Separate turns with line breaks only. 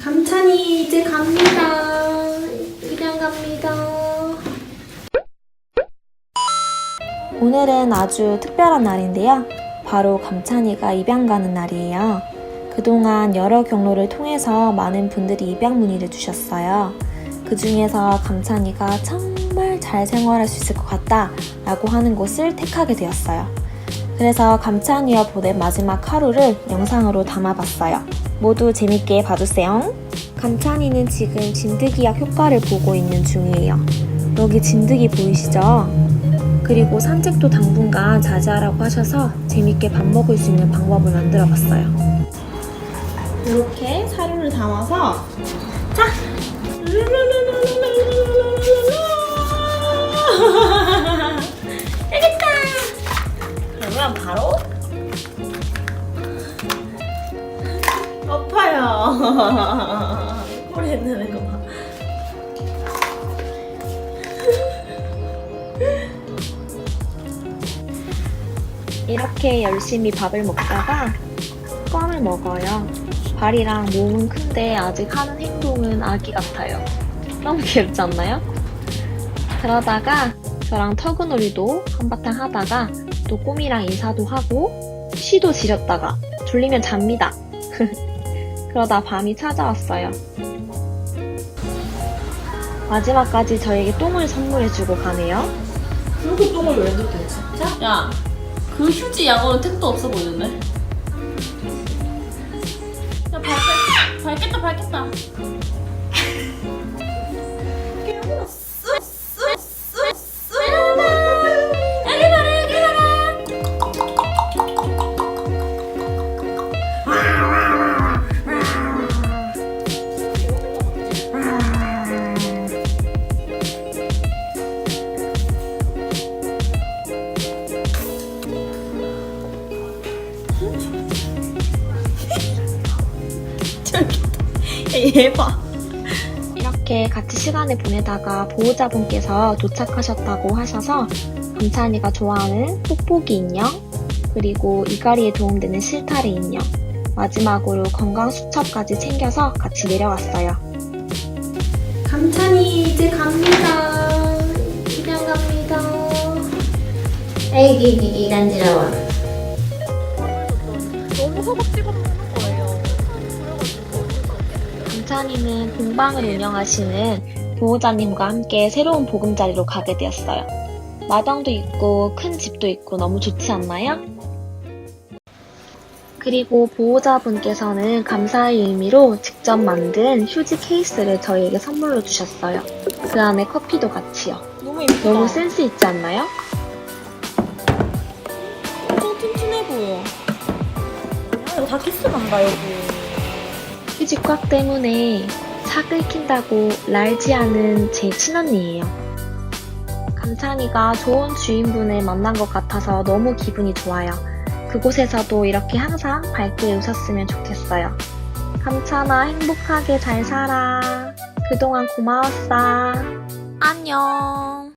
감찬이 이제 갑니다. 입양 갑니다.
오늘은 아주 특별한 날인데요. 바로 감찬이가 입양 가는 날이에요. 그동안 여러 경로를 통해서 많은 분들이 입양 문의를 주셨어요. 그 중에서 감찬이가 정말 잘 생활할 수 있을 것 같다 라고 하는 곳을 택하게 되었어요. 그래서 감찬이와 보낸 마지막 하루를 영상으로 담아봤어요. 모두 재밌게 봐주세요. 감찬이는 지금 진드기약 효과를 보고 있는 중이에요. 여기 진드기 보이시죠? 그리고 산책도 당분간 자제하라고 하셔서 재밌게 밥 먹을 수 있는 방법을 만들어 봤어요. 이렇게 사료를 담아서 자! 그러면 바로 엎어요. 꼬리 흔드는 거 봐. 이렇게 열심히 밥을 먹다가 껌을 먹어요. 발이랑 몸은 큰데 아직 하는 행동은 아기 같아요. 너무 귀엽지 않나요? 그러다가 저랑 터그놀이도 한바탕 하다가 또 꼬미랑 인사도 하고 쉬도 지렸다가 졸리면 잡니다. 그러다 밤이 찾아왔어요. 마지막까지 저에게 똥을 선물해주고 가네요.
그렇게 똥을 왜 넣대 진짜? 야, 그 휴지 양호는 택도 없어 보이는데? 야, 밟겠다, 밟겠다. 얘 봐.
이렇게 같이 시간을 보내다가 보호자분께서 도착하셨다고 하셔서 감찬이가 좋아하는 뽁뽁이 인형, 그리고 이갈이에 도움되는 실타래 인형, 마지막으로 건강 수첩까지 챙겨서 같이 내려왔어요.
감찬이 이제 갑니다. 입양 갑니다.
애기 간지러워.
너무 허겁지겁 감찬이는 공방을 운영하시는 보호자님과 함께 새로운 보금자리로 가게 되었어요. 마당도 있고 큰 집도 있고 너무 좋지 않나요? 그리고 보호자분께서는 감사의 의미로 직접 만든 휴지 케이스를 저희에게 선물로 주셨어요. 그 안에 커피도 같이요.
너무 예쁘다.
너무 센스 있지 않나요?
엄청 튼튼해 보여. 아, 이거 다 키스 난다, 여기.
휴지 꽉 때문에 차 끓긴다고 날지 않은 제 친언니예요. 감찬이가 좋은 주인분을 만난 것 같아서 너무 기분이 좋아요. 그곳에서도 이렇게 항상 밝게 웃었으면 좋겠어요. 감찬아 행복하게 잘 살아. 그동안 고마웠어. 안녕.